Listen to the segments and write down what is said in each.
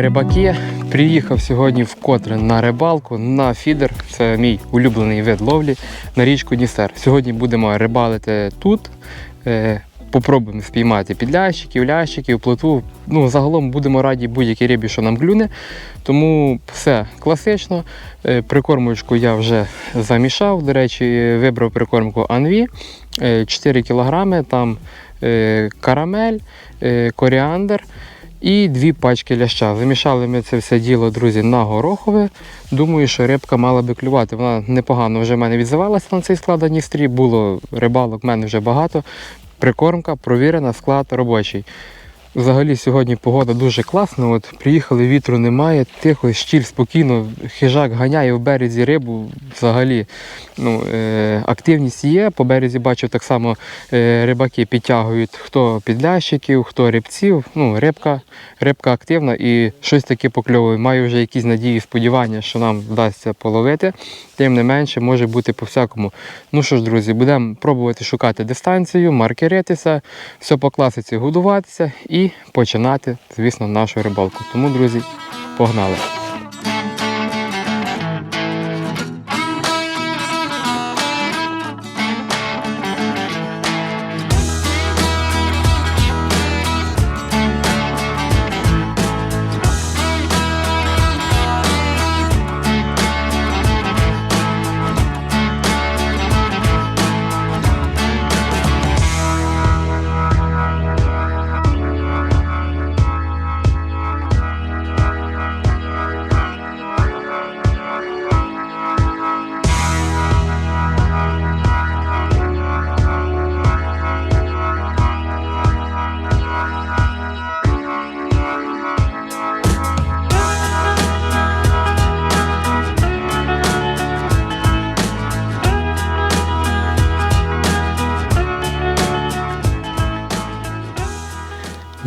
Рибаки, приїхав сьогодні вкотре на рибалку на фідер. Це мій улюблений вид ловлі на річку Дністер. Сьогодні будемо рибалити тут. Е, Попробуємо спіймати підлящиків, лящиків, плотву. Ну, загалом будемо раді будь-якій рибі, що нам клюне. Тому все класично. Е, Прикормочку я вже замішав. До речі, вибрав прикормку Анві 4 кг, там е, карамель, е, коріандр і дві пачки ляща. Замішали ми це все діло, друзі, на горохове. Думаю, що рибка мала би клювати. Вона непогано вже в мене відзивалася на цей склад Дністрі. Було рибалок в мене вже багато. Прикормка, провірена, склад робочий. Взагалі сьогодні погода дуже класна. От приїхали, вітру немає, тихо, щіль спокійно, хижак ганяє в березі рибу. Взагалі ну, е, активність є. По березі бачив так само е, рибаки підтягують хто підлящиків, хто рибців. Ну, рибка, рибка активна і щось таке покльовує. Маю вже якісь надії, сподівання, що нам вдасться половити. Тим не менше, може бути по-всякому. Ну що ж, друзі, будемо пробувати шукати дистанцію, маркеритися, все по класиці годуватися і починати, звісно, нашу рибалку. Тому, друзі, погнали!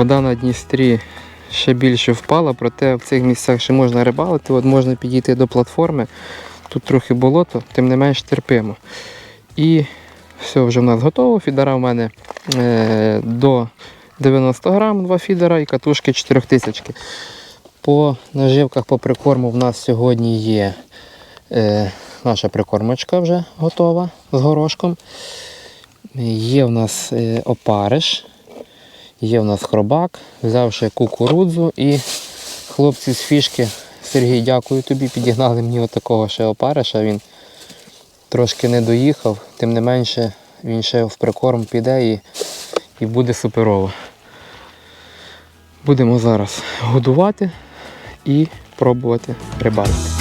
Вода на Дністрі ще більше впала, проте в цих місцях ще можна рибалити. От можна підійти до платформи. Тут трохи болото, тим не менш терпимо. І все вже в нас готово. Фідера в мене е, до 90 грам, два фідера і катушки 4000. По наживках по прикорму в нас сьогодні є е, наша прикормочка вже готова з горошком. Є в нас е, опариш. Є в нас хробак, взяв ще кукурудзу і хлопці з фішки, Сергій, дякую тобі, підігнали мені отакого ще опариша. Він трошки не доїхав, тим не менше він ще в прикорм піде і, і буде суперово. Будемо зараз годувати і пробувати рибалити.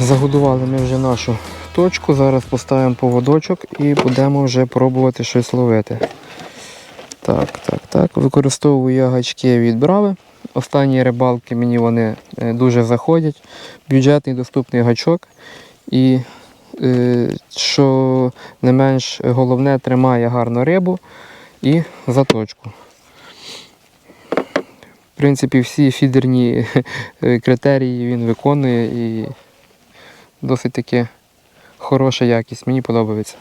Загодували ми вже нашу точку, зараз поставимо поводочок і будемо вже пробувати щось ловити. Так, так, так. Використовую я гачки від брави. Останні рибалки мені вони е, дуже заходять. Бюджетний доступний гачок. І е, що не менш головне, тримає гарно рибу і заточку. В принципі, всі фідерні е, критерії він виконує і досить таки хороша якість, мені подобається.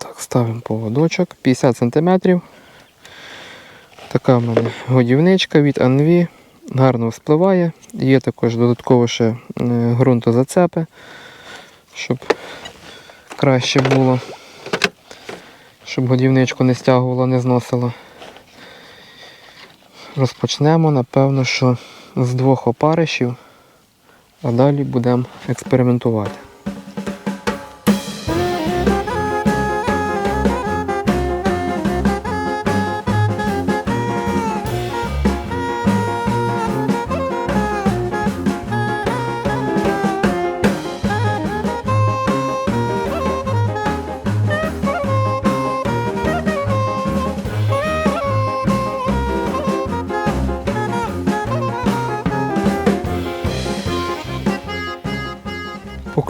Так, ставимо поводочок 50 см. Така в мене годівничка від Анві. Гарно вспливає. Є також додатково ще е, ґрунтозацепи, щоб краще було, щоб годівничку не стягувало, не зносило. Розпочнемо, напевно, що з двох опаришів, а далі будемо експериментувати.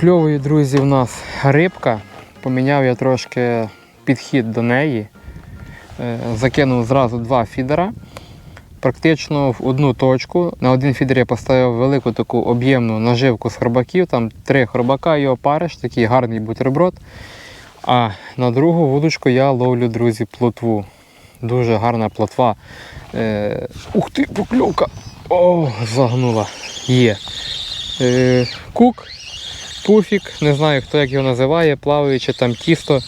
Покльовує, друзі, у нас рибка. Поміняв я трошки підхід до неї. Е, Закинув зразу два фідера. практично в одну точку. На один фідер я поставив велику таку об'ємну наживку з хробаків, там три хробака і опариш, такий гарний бутерброд. А на другу вудочку я ловлю, друзі, плотву. Дуже гарна плотва. Е, ух ти, покльовка! О, загнула. Є. Е, кук, пуфік, не знаю хто як його називає, плаваючи там тісто.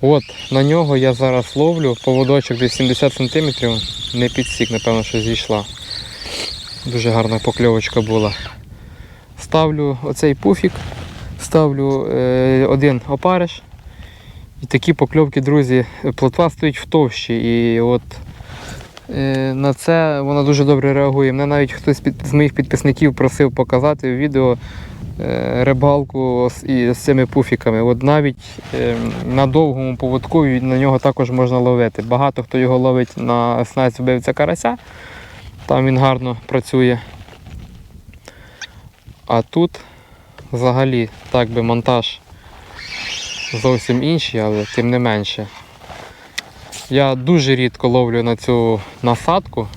От на нього я зараз ловлю поводочок десь 70 см, не підсік, напевно, що зійшла. Дуже гарна покльовочка була. Ставлю оцей пуфік, ставлю е, один опариш. І такі покльовки, друзі, плотва стоїть в товщі. І от е, на це вона дуже добре реагує. Мене навіть хтось під, з моїх підписників просив показати в відео рибалку з, і, з цими пуфіками. От навіть е, на довгому поводку на нього також можна ловити. Багато хто його ловить на снасть вбивця карася, там він гарно працює. А тут взагалі так би монтаж зовсім інший, але тим не менше. Я дуже рідко ловлю на цю насадку,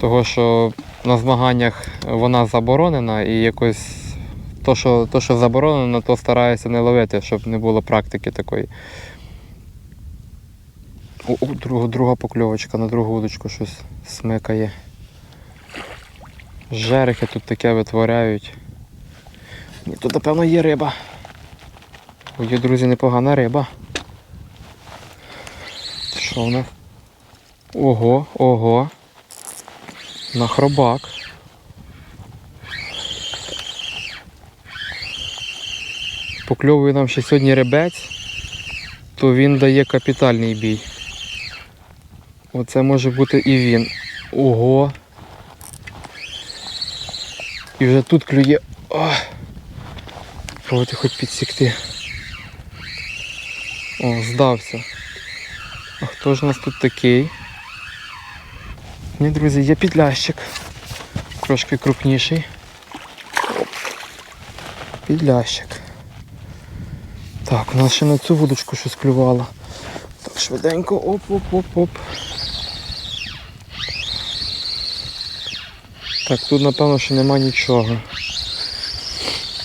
того що на змаганнях вона заборонена і якось то, що, то, що заборонено, то стараюся не ловити, щоб не було практики такої. О, о, друга, друга покльовочка на другу удочку щось смикає. Жерехи тут таке витворяють. Ні, тут, напевно, є риба. Ой, друзі, непогана риба. Що в них? Ого, ого. На Покльовує нам ще сьогодні рибець, то він дає капітальний бій. Оце може бути і він. Ого. І вже тут клює. Ох. Пробуйте хоч підсікти. О, здався. А хто ж у нас тут такий? Ні, друзі, є підлящик. Трошки крупніший. Підлящик. Так, у нас ще на цю вудочку щось клювало. Так, швиденько, оп-оп-оп-оп. Так, тут напевно що нема нічого.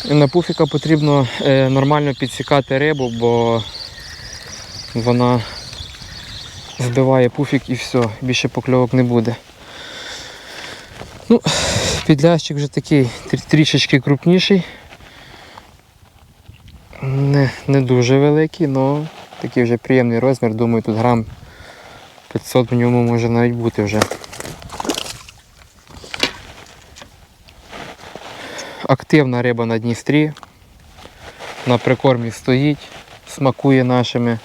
На пуфіка потрібно е, нормально підсікати рибу, бо вона збиває пуфік і все, більше покльовок не буде. Ну, підлящик вже такий трішечки крупніший. Не, не дуже великий, але такий вже приємний розмір. Думаю, тут грам 500 в ньому може навіть бути вже. Активна риба на Дністрі. На прикормі стоїть, смакує нашими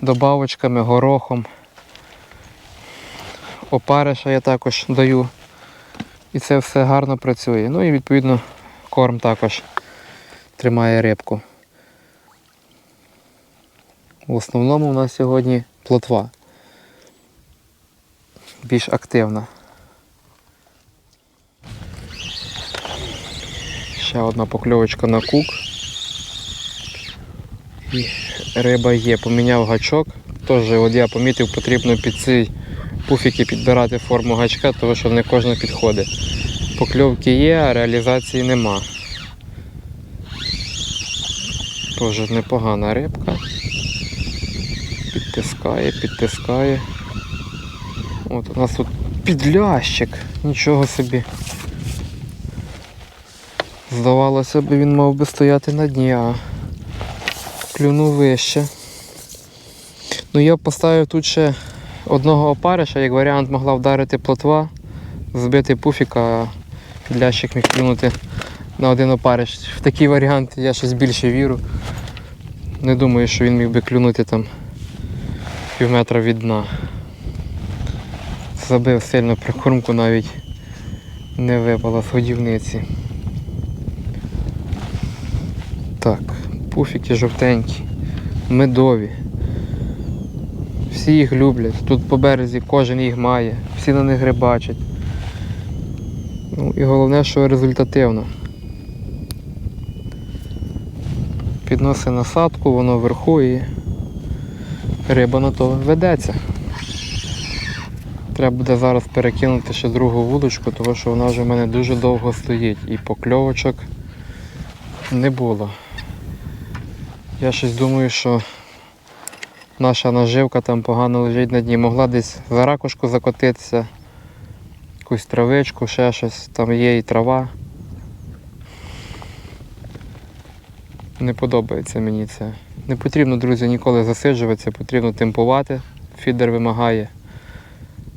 добавочками, горохом. Опариша я також даю. І це все гарно працює. Ну і відповідно корм також тримає рибку. В основному у нас сьогодні плотва. Більш активна. Ще одна покльовочка на кук. І риба є. Поміняв гачок. Теж от я помітив, потрібно під ці пуфіки підбирати форму гачка, тому що не кожна підходить. Покльовки є, а реалізації нема. Теж непогана рибка. Підтискає, підтискає. От у нас тут підлящик. Нічого собі. Здавалося б, він мав би стояти на дні, а клюнув вище. Ну я поставив тут ще одного опариша, як варіант могла вдарити плотва, збити пуфіка, а підлящик міг клюнути на один опариш. В такий варіант я щось більше вірю. Не думаю, що він міг би клюнути там пів метра від дна. Забив сильно прикормку навіть не випала з годівниці. Так, пуфіки жовтенькі, медові. Всі їх люблять. Тут по березі кожен їх має, всі на них рибачать. Ну і головне, що результативно. Підноси насадку, воно вверху і риба на то ведеться. Треба буде зараз перекинути ще другу вудочку, тому що вона вже в мене дуже довго стоїть і покльовочок не було. Я щось думаю, що наша наживка там погано лежить на дні. Могла десь за ракушку закотитися, якусь травичку, ще щось, там є і трава. Не подобається мені це. Не потрібно, друзі, ніколи засиджуватися, потрібно темпувати. Фідер вимагає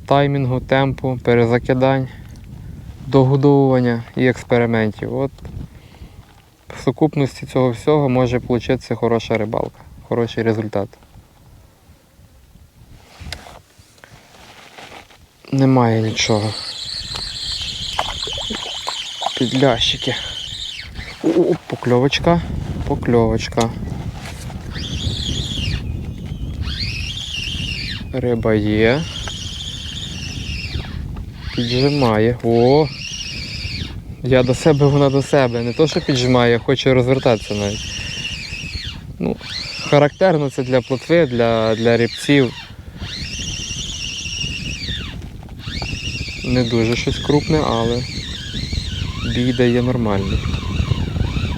таймінгу, темпу, перезакидань, догодовування і експериментів. От в сукупності цього всього може вийти хороша рибалка, хороший результат. Немає нічого. Підлящики. О, покльовочка, покльовочка. Риба є. Піджимає. О! Я до себе, вона до себе. Не то, що піджимає, хоче розвертатися навіть. Ну, характерно це для плотви, для, для рибців. Не дуже щось крупне, але бій дає нормальний.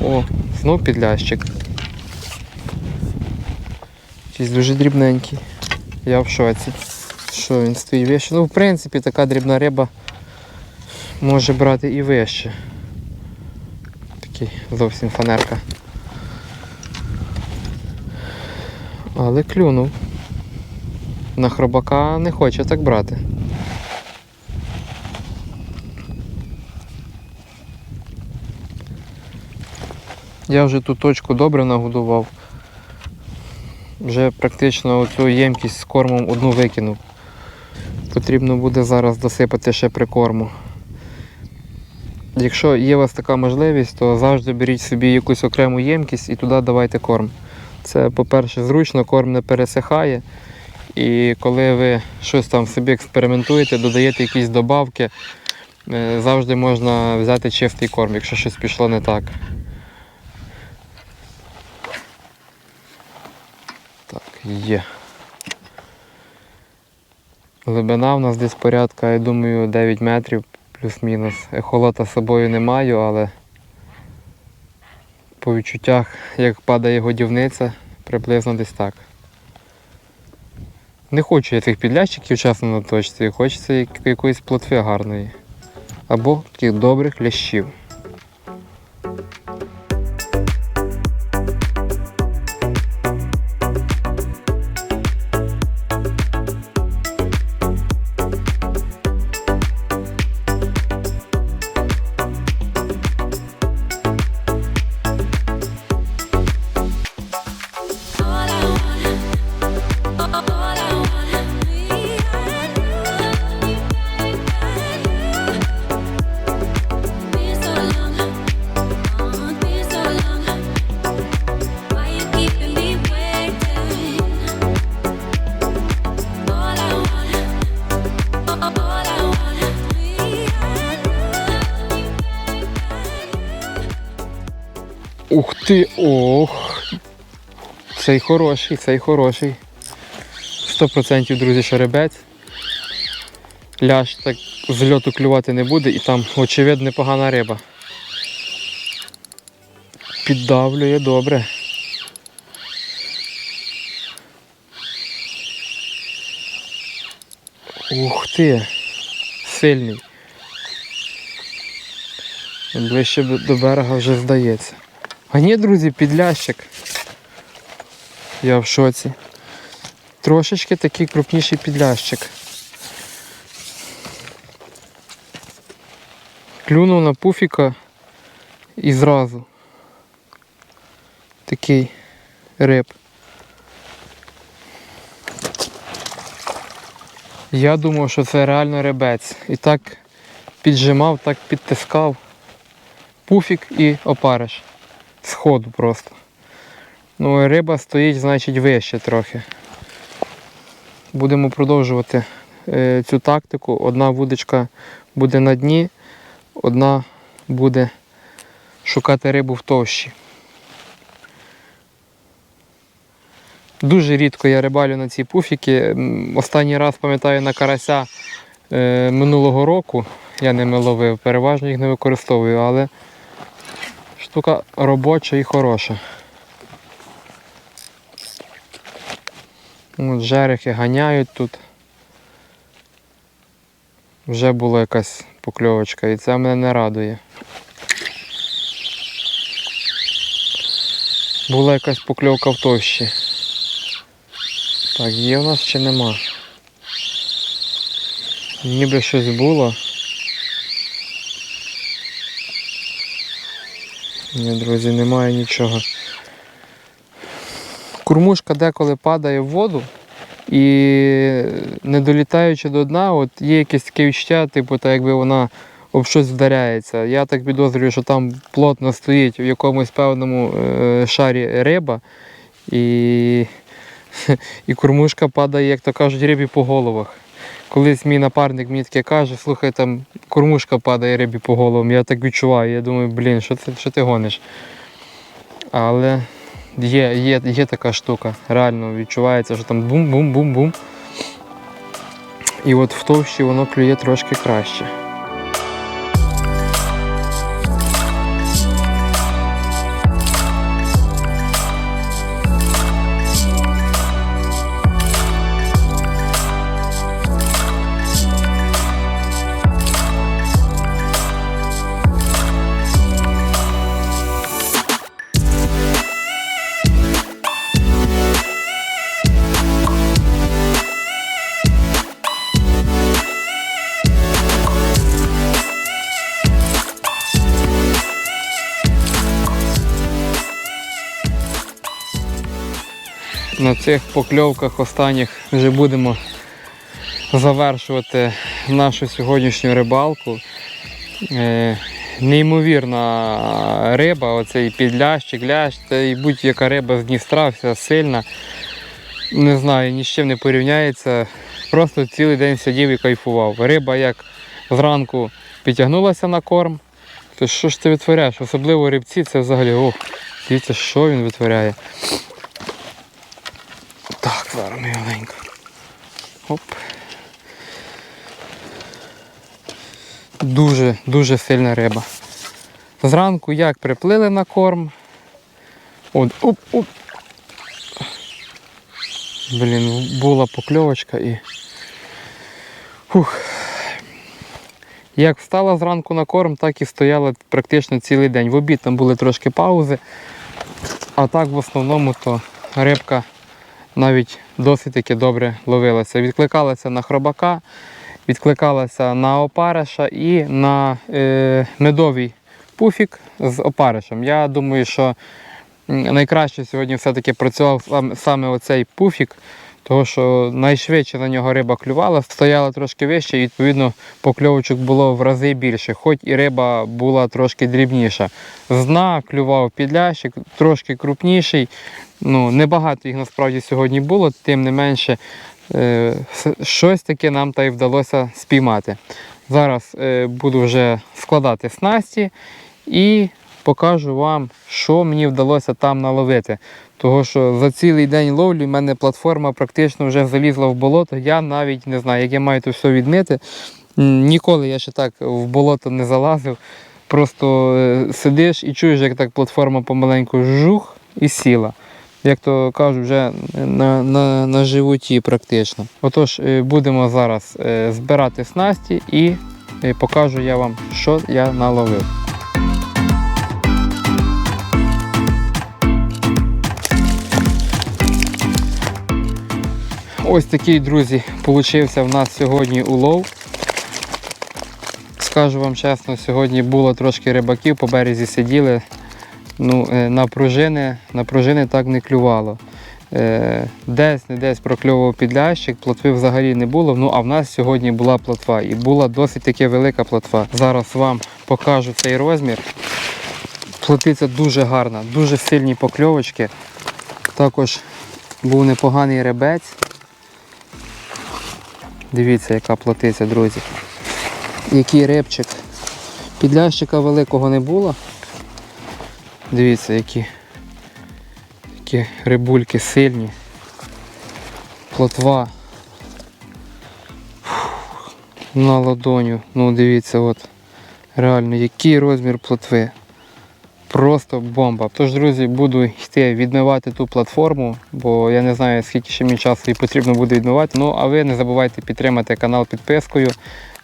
О, знов підлящик. Якийсь дуже дрібненький. Я в шоці. Що він стоїть вище? Ну, в принципі, така дрібна риба може брати і вище. Такий зовсім фанерка. Але клюнув. На хробака не хоче так брати. Я вже ту точку добре нагодував. Вже практично оцю ємкість з кормом одну викинув. Потрібно буде зараз досипати ще прикорму. Якщо є у вас така можливість, то завжди беріть собі якусь окрему ємкість і туди давайте корм. Це, по-перше, зручно, корм не пересихає. І коли ви щось там собі експериментуєте, додаєте якісь добавки, е, завжди можна взяти чистий корм, якщо щось пішло не так. Є. Глибина в нас десь порядка, я думаю, 9 метрів плюс-мінус. Ехолота з собою не маю, але по відчуттях, як падає годівниця, приблизно десь так. Не хочу я тих підлящиків чесно на точці, хочеться якоїсь плотви гарної. Або таких добрих лящів. Ух ти! Ох! Цей хороший, цей хороший. 100% друзі, шеребець. Ляж так з льоту клювати не буде і там, очевидно, непогана риба. Піддавлює добре. Ух ти! Сильний. Ближче до- берега вже здається. А ні, друзі, підлящик. Я в шоці. Трошечки такий крупніший підлящик. Клюнув на пуфіка і зразу. Такий риб. Я думав, що це реально рибець. І так піджимав, так підтискав. Пуфік і опариш. Сходу просто. Ну, риба стоїть, значить, вище трохи. Будемо продовжувати е, цю тактику. Одна вудочка буде на дні, одна буде шукати рибу в товщі. Дуже рідко я рибалю на ці пуфіки. Останній раз пам'ятаю на карася е, минулого року я ними ловив. Переважно їх не використовую, але штука робоча і хороша. От жерехи ганяють тут. Вже була якась покльовочка, і це мене не радує. Була якась покльовка в товщі. Так, є в нас чи нема? Ніби щось було. Ні, друзі, немає нічого. Курмушка деколи падає в воду і не долітаючи до дна, от є якесь таке відчуття, типу, так якби вона об щось вдаряється. Я так підозрюю, що там плотно стоїть в якомусь певному е, шарі риба, і, і кормушка падає, як то кажуть, рибі по головах. Колись мій напарник мені таке каже, слухай, там кормушка падає рибі по головам. Я так відчуваю. Я думаю, блін, що, ти що ти гониш? Але є, є, є така штука. Реально відчувається, що там бум-бум-бум-бум. І от в товщі воно клює трошки краще. На цих покльовках останніх вже будемо завершувати нашу сьогоднішню рибалку. Е, неймовірна риба, оцей підлящик, лящ, та й будь-яка риба з Дністра, вся сильна. Не знаю, ні з чим не порівняється. Просто цілий день сидів і кайфував. Риба як зранку підтягнулася на корм. То що ж ти витворяєш? Особливо рибці, це взагалі ох, дивіться, що він витворяє. Зараз маленько. Оп. Дуже, дуже сильна риба. Зранку як приплили на корм. От, оп, оп. Блін, була покльовочка і. Фух. Як встала зранку на корм, так і стояла практично цілий день. В обід там були трошки паузи, а так в основному то рибка навіть досить таки добре ловилася. Відкликалася на хробака, відкликалася на опариша і на е, медовий пуфік з опаришем. Я думаю, що найкраще сьогодні все-таки працював саме оцей пуфік, тому що найшвидше на нього риба клювала, стояла трошки вище, і відповідно покльовочок було в рази більше, хоч і риба була трошки дрібніша. З клював підлящик, трошки крупніший. Ну, небагато їх насправді сьогодні було, тим не менше е, щось таке нам та й вдалося спіймати. Зараз е, буду вже складати снасті і покажу вам, що мені вдалося там наловити. Того що за цілий день ловлі в мене платформа практично вже залізла в болото. Я навіть не знаю, як я маю це все відмити. Ніколи я ще так в болото не залазив. Просто е, сидиш і чуєш, як так платформа помаленьку жух і сіла. Як то кажуть, вже на, на, на животі практично. Отож, е, будемо зараз е, збирати снасті і покажу я вам, що я наловив. Ось такий, друзі, получився в нас сьогодні улов. Скажу вам чесно, сьогодні було трошки рибаків, по березі сиділи. Ну, е, на пружини, на пружини так не клювало. Е, Десь не десь прокльовував підлящик, плотви взагалі не було. Ну а в нас сьогодні була плотва і була досить таки велика плотва. Зараз вам покажу цей розмір. Плотиця дуже гарна, дуже сильні покльовочки. Також був непоганий ребець. Дивіться, яка плотиця, друзі. Який рибчик. Підлящика великого не було. Дивіться, які, які рибульки сильні. Плотва. Фух, на ладоню. Ну дивіться, от. Реально, який розмір плотви. Просто бомба. Тож, друзі, буду йти відмивати ту платформу, бо я не знаю, скільки ще мені часу її потрібно буде відмивати. Ну, а ви не забувайте підтримати канал підпискою,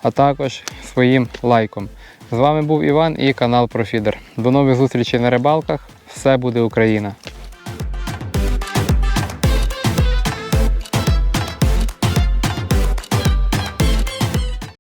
а також своїм лайком. З вами був Іван і канал Профідер. До нових зустрічей на рибалках. Все буде Україна!